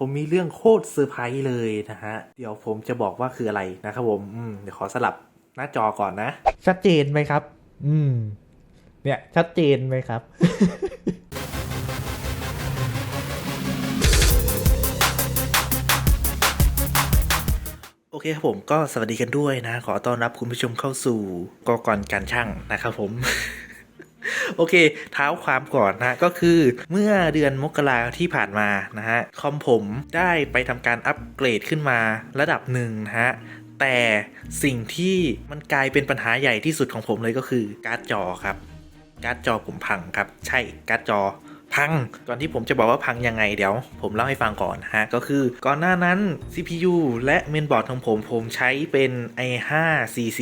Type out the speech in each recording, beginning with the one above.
ผมมีเรื่องโคตรเซอร์ไพรส์เลยนะฮะ เดี๋ยวผมจะบอกว่าคืออะไรนะครับผมอืมเดี๋ยวขอสลับหน้าจอก่อนนะ ชัดเจนไหมครับ อืม เนี่ย ชัดเจนไหมครับ โอเคครับผมก็สวัสดีกันด้วยนะ ขอต้อนรับคุณผู้ชมเข้าสู่กอกรการช่างนะครับผม โอเค เท้าความก่อนนะก็คือเมื่อเดือนมกราที่ผ่านมานะฮะคอมผมได้ไปทำการอัปเกรดขึ้นมาระดับหนึ่งนะฮะแต่สิ่งที่มันกลายเป็นปัญหาใหญ่ที่สุดของผมเลยก็คือการ์ดจอครับการ์ดจอผมพังครับ ใช่การ์ดจอ พัง ก่อนที่ผมจะบอกว่าพังยังไงเดี๋ยว ผมเล่าให้ฟังก่อนฮะ ก็คือก่อนหน้านั้น CPU และเมนบอร์ดของผม ผมใช้เป็น i5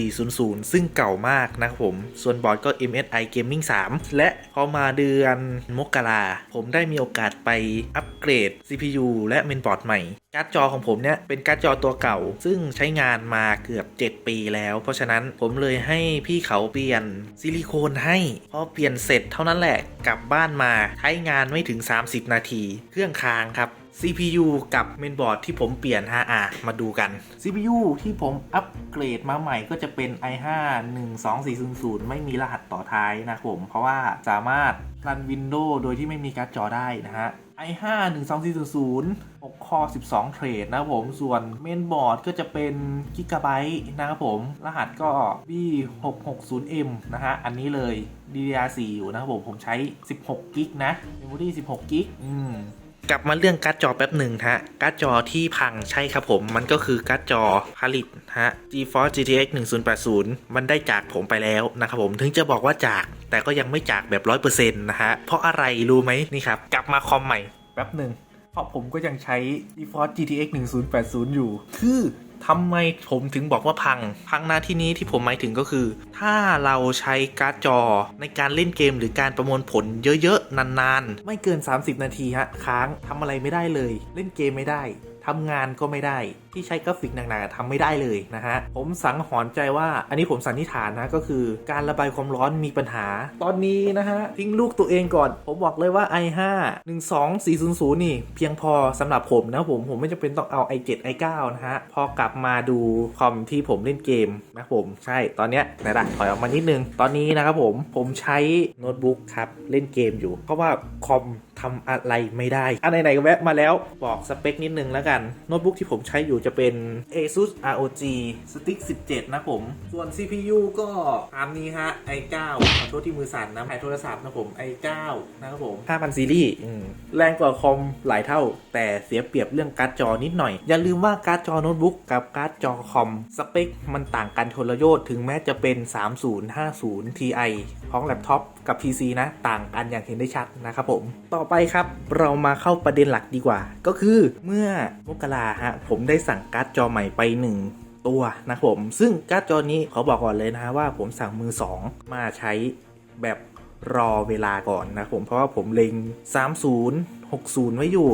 4400 ซึ่งเก่ามากนะครับผม ส่วนบอร์ดก็ MSI Gaming 3 และพอมาเดือนมกราผมได้มีโอกาสไปอัปเกรด CPU และเมนบอร์ดใหม่ การ์ดจอของผมเนี่ยเป็นการ์ดจอตัวเก่า ซึ่งใช้งานมาเกือบ 7 ปีแล้ว เพราะฉะนั้นผมเลยให้พี่เขาเปลี่ยนซิลิโคนให้ พอเปลี่ยนเสร็จเท่านั้นแหละกลับบ้านมาใช้งานไม่ถึง 30 นาที เครื่องค้างครับ CPU กับเมนบอร์ดที่ผมเปลี่ยนฮะอะมาดูกัน CPU ที่ผมอัปเกรดมาใหม่ก็จะเป็น i5 12400 ไม่มีรหัสต่อท้ายนะครับผม เพราะว่าสามารถรัน Windows โดยที่ไม่มีการ์ดจอได้นะฮะ i5 12400 6 core 12 เทรดนะครับผม ส่วนเมนบอร์ดก็จะเป็น Gigabyte นะครับผม รหัสก็ B660M นะฮะ อันนี้เลย DDR4 อยู่นะครับผม ผมใช้ 16 กิกนะ Memory 16 กิก อืม กลับมาเรื่องการ์ดจอแป๊บหนึ่งฮะ การ์ดจอที่พังใช่ครับผม มันก็คือการ์ดจอผลิตฮะ GeForce GTX 1080 มันได้จากผมไปแล้วนะครับผม ถึงจะบอกว่าจาก แต่ก็ยังไม่จากแบบ 100%นะฮะ เพราะอะไรรู้ไหมนี่ครับ กลับมาคอมใหม่แป๊บหนึ่ง เพราะผมก็ยังใช้ GeForce GTX 1080 อยู่ คือทำไมผมถึงบอกว่าพัง พังหน้าที่นี้ที่ผมหมายถึงก็คือ ถ้าเราใช้การ์ดจอในการเล่นเกมหรือการประมวลผลเยอะๆ นานๆ ไม่เกิน 30 นาทีฮะ ค้างทำอะไรไม่ได้เลย เล่นเกมไม่ได้ ทำงานก็ไม่ได้ ที่ใช้กราฟิกหนักๆทำไม่ได้เลยนะฮะ ผมสังหรณ์ใจว่า อันนี้ผมสันนิษฐานนะก็คือ การระบายความร้อนมีปัญหา ตอนนี้นะฮะ ทิ้งลูกตัวเองก่อน ผมบอกเลยว่า i5 12400 นี่ เพียงพอสำหรับผมนะผม ผมไม่จำเป็นต้องเอา i7 i9 นะฮะ พอกลับมาดูคอมที่ผมเล่นเกมนะผมใช่ตอนเนี้ยไหนล่ะถอยออกมานิดนึง ตอนนี้นะครับผมผมใช้โน้ตบุ๊กครับเล่นเกมอยู่เพราะว่าคอม ทำอะไรไม่ได้ อันไหนๆแวะมาแล้วบอกสเปคนิดนึงแล้วกัน โน้ตบุ๊กที่ผมใช้อยู่จะเป็น ASUS ROG Stick 17 นะผม ส่วน CPU ก็ตามนี้ฮะ i9 ขอโทษที่มือสั่นนะแผ่นโทรศัพท์นะผม i9 นะครับผม 5,000 ซีรีส์แรงกว่าคอมหลายเท่า แต่เสียเปรียบเรื่องการ์ดจอนิดหน่อย อย่าลืมว่าการ์ดจอโน้ตบุ๊กกับการ์ดจอคอมสเปคมันต่างกันทรยศถึงแม้จะเป็น 3050 Ti ของแล็ปท็อปกับ PC นะต่างกันอย่างเห็นได้ชัดนะครับผมต่อไปครับเรามาเข้าประเด็นหลักดีกว่า ก็คือเมื่อมกราฮะผมได้สั่งการ์ดจอใหม่ไปหนึ่งตัวนะครับผมซึ่งการ์ดจอนี้ขอบอกก่อนเลยนะฮะว่าผมสั่งมือ 2 มาใช้แบบรอเวลาก่อนนะครับผมเพราะว่าผมเล็ง 30 60 ไว้อยู่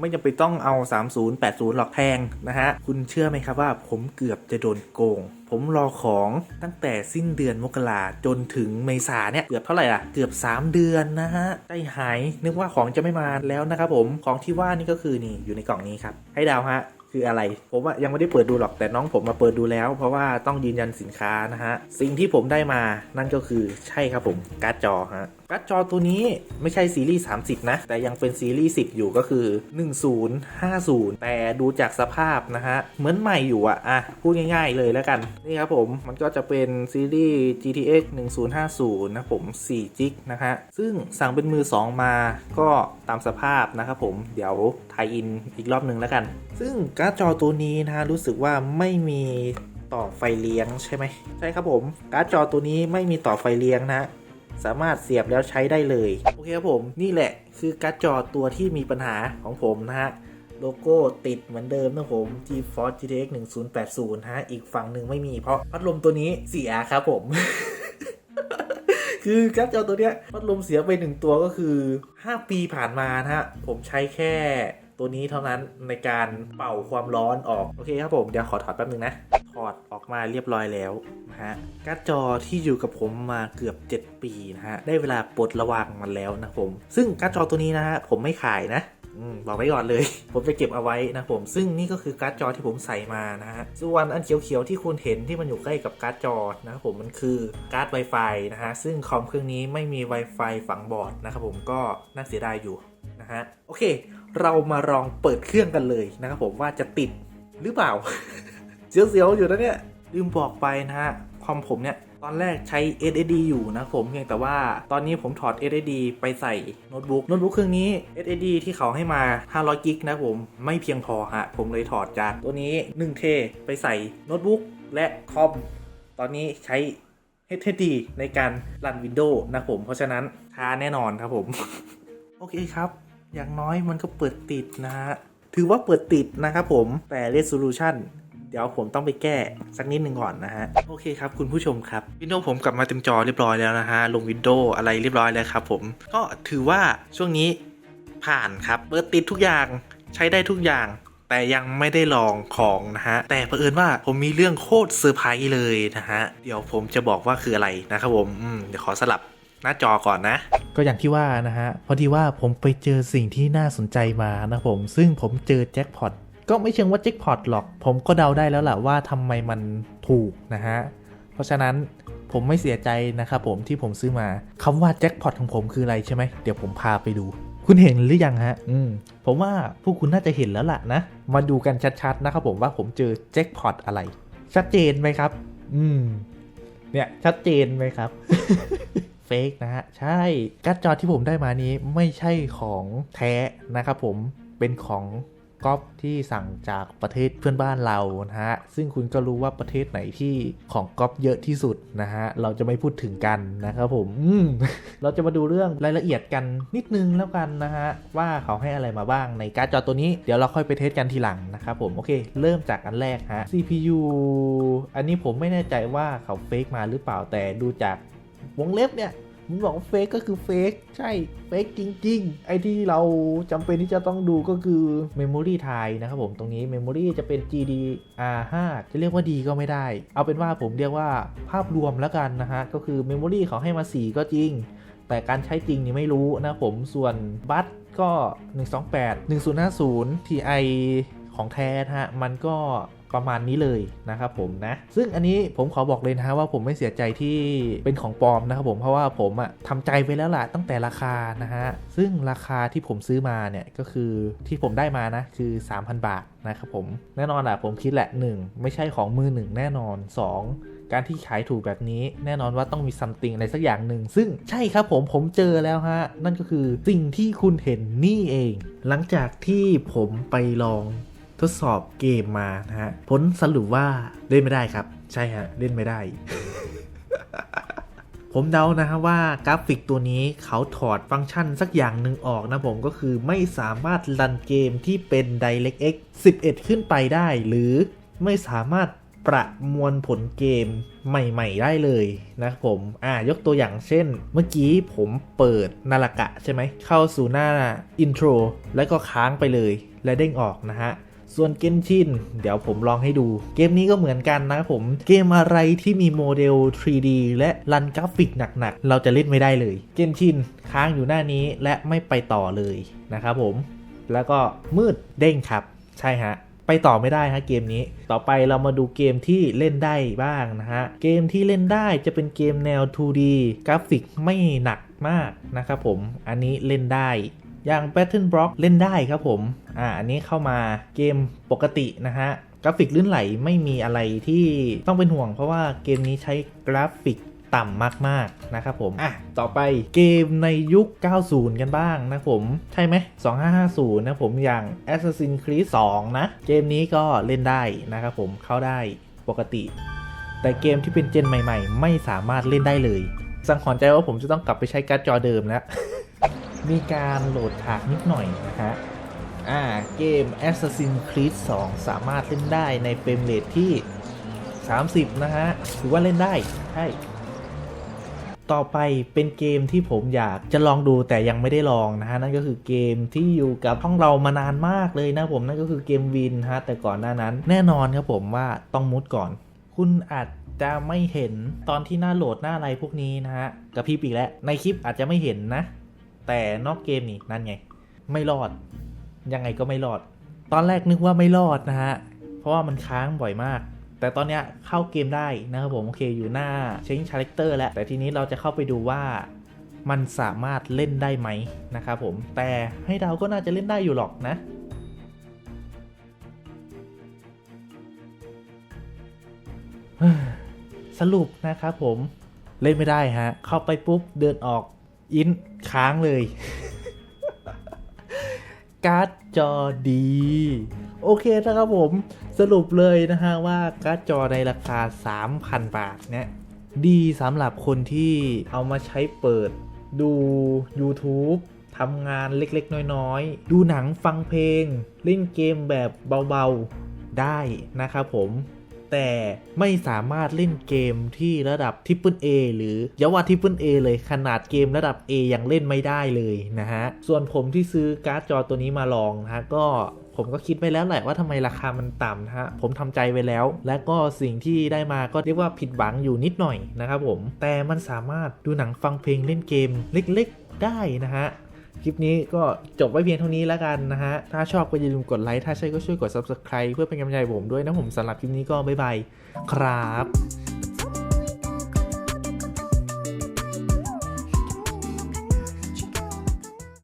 ไม่จำเป็นต้องเอา 30 80หรอกแพงนะฮะ คุณเชื่อไหมครับว่าผมเกือบจะโดนโกง ผมรอของตั้งแต่สิ้นเดือนมกราจนถึงเมษาเนี่ย เกือบเท่าไหร่ล่ะ เกือบ 3 เดือนนะฮะใจหายนึกว่าของจะไม่มาแล้วนะครับผม ของที่ว่านี่ก็คือนี่อยู่ในกล่องนี้ครับ ให้ดาวฮะ คืออะไร ผมอะยังไม่ได้เปิดดูหรอกแต่น้องผมมาเปิดดูแล้ว เพราะว่าต้องยืนยันสินค้านะฮะ สิ่งที่ผมได้มานั่นก็คือใช่ครับผมการ์ดจอฮะการ์ดจอตัวนี้ไม่ใช่ซีรีส์ 30 นะ แต่ยังเป็นซีรีส์ 10 อยู่ก็คือ 1050 แต่ดูจากสภาพนะฮะ เหมือนใหม่อยู่อะอะ พูดง่ายๆเลยแล้วกัน นี่ครับผมมันก็จะเป็นซีรีส์ GTX 1050 นะผม4จิกนะฮะ ซึ่งสั่งเป็นมือ 2 มาก็ตามสภาพนะครับผมเดี๋ยว ทยอินอีกรอบหนึ่งแล้วกัน ซึ่งการ์ดจอตัวนี้นะฮะรู้สึกว่าไม่มีต่อไฟเลี้ยงใช่ไหมใช่ครับผม การ์ดจอตัวนี้ไม่มีต่อไฟเลี้ยงนะสามารถเสียบแล้วใช้ได้เลย โอเคครับผมนี่แหละคือการ์ดจอตัวที่มีปัญหาของผมนะฮะโลโก้ติดเหมือนเดิมนะผม GeForce GTX 1080 ฮะ อีกฝั่งหนึ่งไม่มีเพราะพัดลมตัวนี้เสียครับผม คือการ์ดจอตัวเนี้ยพัดลมเสียไปหนึ่งตัวก็คือ 5 ปีผ่านมานะฮะ ผมใช้แค่ ตัวนี้เท่านั้นในการเป่าความร้อนออก โอเคครับผม เดี๋ยวขอถอดแป๊บนึงนะ ถอดออกมาเรียบร้อยแล้วนะฮะการ์ดจอที่อยู่กับผมมาเกือบ 7 ปีนะฮะ ได้เวลาปลดระวางมันแล้วนะผม ซึ่งการ์ดจอตัวนี้นะฮะผมไม่ขายนะอบอกไว้ก่อนเลย ผมจะเก็บเอาไว้นะผม ซึ่งนี่ก็คือการ์ดจอที่ผมใส่มานะฮะ ส่วนอันเขียวๆที่คุณเห็นที่มันอยู่ใกล้กับการ์ดจอนะครับผมมันคือการ์ด Wi-Fi นะฮะ ซึ่งคอมเครื่องนี้ไม่มี Wi-Fi ฝังบอร์ดนะครับผมก็น่าเสียดายอยู่นะฮะ โอเค เรามาลองเปิดเครื่องกันเลยนะครับผมว่าจะติดหรือเปล่า เสียวๆอยู่นะเนี่ยลืมบอกไปนะฮะคอมผมเนี่ยตอนแรกใช้ SSD อยู่นะผมเพียงแต่ว่าตอนนี้ผมถอด SSD ไปใส่โน้ตบุ๊กโน้ตบุ๊กเครื่องนี้ SSD ที่เขาให้มา 500 กิกนะผมไม่เพียงพอฮะ ผมเลยถอดจากตัวนี้ 1T ไปใส่โน้ตบุ๊กและคอม ตอนนี้ใช้ HDD ในการรัน Windows นะผม เพราะฉะนั้นช้าแน่นอนครับผม โอเคครับ อย่างน้อยมันก็เปิดติดนะฮะ ถือว่าเปิดติดนะครับผม แต่ resolution เดี๋ยวผมต้องไปแก้สักนิดหนึ่งก่อนนะฮะ โอเคครับคุณผู้ชมครับ Windows ผมกลับมาเต็มจอเรียบร้อยแล้วนะฮะ ลง Windows อะไรเรียบร้อยแล้วครับผม ก็ถือว่าช่วงนี้ผ่านครับ เปิดติดทุกอย่างใช้ได้ทุกอย่างแต่ยังไม่ได้ลองของนะฮะ แต่เผอิญว่าผมมีเรื่องโคตรเซอร์ไพรส์เลยนะฮะ เดี๋ยวผมจะบอกว่าคืออะไรนะครับผมอืมเดี๋ยวขอสลับ หน้าจอก่อนนะ ก็อย่างที่ว่านะฮะพอดีว่าผมไปเจอสิ่งที่น่าสนใจมานะผม ซึ่งผมเจอแจ็คพอตก็ไม่เชิงว่าแจ็คพอตหรอก ผมก็เดาได้แล้วแหละว่าทำไมมันถูกนะฮะ เพราะฉะนั้นผมไม่เสียใจนะครับผมที่ผมซื้อมาคำว่าแจ็คพอตของผมคืออะไรใช่ไหมเดี๋ยวผมพาไปดู คุณเห็นหรือยังฮะ อืม ผมว่าพวกคุณน่าจะเห็นแล้วล่ะนะ มาดูกันชัดๆนะครับผมว่าผมเจอแจ็คพอตอะไร ชัดเจนไหมครับ อืม เนี่ยชัดเจนไหมครับ เฟกนะฮะ ใช่การ์ดจอที่ผมได้มานี้ไม่ใช่ของแท้นะครับผมเป็นของก๊อปที่สั่งจากประเทศเพื่อนบ้านเรานะฮะ ซึ่งคุณก็รู้ว่าประเทศไหนที่ของก๊อปเยอะที่สุดนะฮะ เราจะไม่พูดถึงกันนะครับผมอืมเราจะมาดูเรื่องรายละเอียดกันนิดนึงแล้วกันนะฮะ ว่าเขาให้อะไรมาบ้างในการ์ดจอตัวนี้ เดี๋ยวเราค่อยไปเทสกันทีหลังนะครับผม โอเค เริ่มจากอันแรกฮะ CPU อันนี้ผมไม่แน่ใจว่าเขาเฟกมาหรือเปล่าแต่ดูจาก วงเล็บเนี่ยมันบอกว่าเฟกก็คือเฟกใช่เฟกจริง ๆ ไอ้ที่เราจำเป็นที่จะต้องดูก็คือ Memory ไทยนะครับผมตรงนี้ Memory จะเป็น GDR5 จะเรียกว่าดีก็ไม่ได้ เอาเป็นว่าผมเรียกว่าภาพรวมแล้วกันนะฮะ ก็คือ Memory เขาให้มา 4 ก็จริง แต่การใช้จริงนี่ไม่รู้นะผมส่วนบัตก็ 128 1050 Ti ของแท้ฮะมันก็ประมาณนี้เลยนะครับผมนะซึ่งอันนี้ผมขอบอกเลยนะฮะว่าผมไม่เสียใจที่เป็นของปลอมนะครับผมเพราะว่าผมอะทำใจไว้แล้วล่ะตั้งแต่ราคานะฮะซึ่งราคาที่ผมซื้อมาเนี่ยก็คือที่ผมได้มานะคือ 3,000 บาทนะครับผมแน่นอนอะผมคิดแหละ 1 ไม่ใช่ของมือหนึ่งแน่นอน 2 การที่ขายถูกแบบนี้ แน่นอนว่าต้องมีซัมติงอะไรสักอย่างหนึ่งซึ่งใช่ครับผมผมเจอแล้วฮะนั่นก็คือสิ่งที่คุณเห็นนี่เอง หลังจากที่ผมไปลอง ทดสอบเกมมานะฮะ ผลสรุปว่าเล่นไม่ได้ครับ ใช่ฮะ เล่นไม่ได้ ผมเดานะฮะว่ากราฟิกตัวนี้เขาถอดฟังก์ชันสักอย่างหนึ่งออกนะผมก็คือไม่สามารถรันเกมที่เป็น DirectX 11 ขึ้นไปได้ หรือไม่สามารถประมวลผลเกมใหม่ๆ ได้เลยนะครับผม อ่ายกตัวอย่างเช่น เมื่อกี้ผมเปิดนาฬกะใช่ไหม เข้าสู่หน้าอินโทร แล้วก็ค้างไปเลย และเด้งออกนะฮะ ส่วนเกนชินเดี๋ยวผมลองให้ดู เกมนี้ก็เหมือนกันนะครับผม เกมอะไรที่มีโมเดล 3D และรันกราฟิกหนักๆ เราจะเล่นไม่ได้เลย เกนชินค้างอยู่หน้านี้และไม่ไปต่อเลยนะครับผม แล้วก็มืดเด้งครับ ใช่ฮะไปต่อไม่ได้ฮะเกมนี้ ต่อไปเรามาดูเกมที่เล่นได้บ้างนะฮะ เกมที่เล่นได้จะเป็นเกมแนว 2D กราฟิกไม่หนักมากนะครับผม อันนี้เล่นได้ อย่าง Battle Block เล่นได้ครับผม อ่า อันนี้เข้ามาเกมปกตินะฮะ กราฟิกลื่นไหลไม่มีอะไรที่ต้องเป็นห่วง เพราะว่าเกมนี้ใช้กราฟิกต่ำมากๆนะครับผม อะ ต่อไปเกมในยุค 90 กันบ้างนะผม ใช่ไหม 2550 นะผมอย่าง Assassin's Creed 2 นะ เกมนี้ก็เล่นได้นะครับผมเข้าได้ปกติ แต่เกมที่เป็นเจนใหม่ ๆ ไม่สามารถเล่นได้เลย สังหรณ์ใจว่าผมจะต้องกลับไปใช้การ์ดจอเดิมแล้ว มีการโหลดฉากนิดหน่อยนะฮะอ่าเกม Assassin's Creed 2 สามารถเล่นได้ในเฟรมเรทที่ 30 นะฮะถือว่าเล่นได้ใช่ต่อไปเป็นเกมที่ผมอยากจะลองดูแต่ยังไม่ได้ลองนะฮะ นั่นก็คือเกมที่อยู่กับห้องเรามานานมากเลยนะผมนั่นก็คือเกมวินฮะ แต่ก่อนหน้านั้นแน่นอนครับผมว่าต้องมุดก่อน คุณอาจจะไม่เห็นตอนที่หน้าโหลดหน้าอะไรพวกนี้นะฮะกับพี่ปีกแล้วในคลิปอาจจะไม่เห็นนะ แต่นอกเกมนี่นั่นไง ไม่รอด ยังไงก็ไม่รอด ตอนแรกนึกว่าไม่รอดนะฮะ เพราะว่ามันค้างบ่อยมาก แต่ตอนเนี้ยเข้าเกมได้นะครับผม โอเคอยู่หน้า Change Character แล้ว แต่ทีนี้เราจะเข้าไปดูว่ามันสามารถเล่นได้ไหมนะครับผม แต่ให้เราก็น่าจะเล่นได้อยู่หรอกนะสรุปนะครับผมเล่นไม่ได้ฮะ เข้าไปปุ๊บเดินออก อินค้างเลย การ์ดจอดี โอเคนะครับผมสรุปเลยนะฮะว่าการ์ดจอในราคา 3,000 บาทเนี่ยดีสำหรับคนที่เอามาใช้เปิดดู YouTube ทำงานเล็กๆ น้อยๆ ดูหนังฟังเพลง เล่นเกมแบบเบาๆ ได้นะครับผม แต่ไม่สามารถเล่นเกมที่ระดับทิปเปิล A หรืออย่าว่าทิปเปิล A เลยขนาดเกมระดับ A ยังเล่นไม่ได้เลยนะฮะ ส่วนผมที่ซื้อการ์ดจอตัวนี้มาลองนะฮะก็ผมก็คิดไว้แล้วแหละว่าทำไมราคามันต่ำนะฮะ ผมทำใจไว้แล้ว และก็สิ่งที่ได้มาก็เรียกว่าผิดหวังอยู่นิดหน่อยนะครับผม แต่มันสามารถดูหนังฟังเพลงเล่นเกมเล็กๆได้นะฮะ คลิปนี้ก็จบไว้เพียงเท่านี้แล้วกันนะฮะ ถ้าชอบก็อย่าลืมกดไลค์ ถ้าใช่ก็ช่วยกด subscribe เพื่อเป็นกำลังใจผมด้วยนะผมสำหรับคลิปนี้ก็บ๊ายบายครับ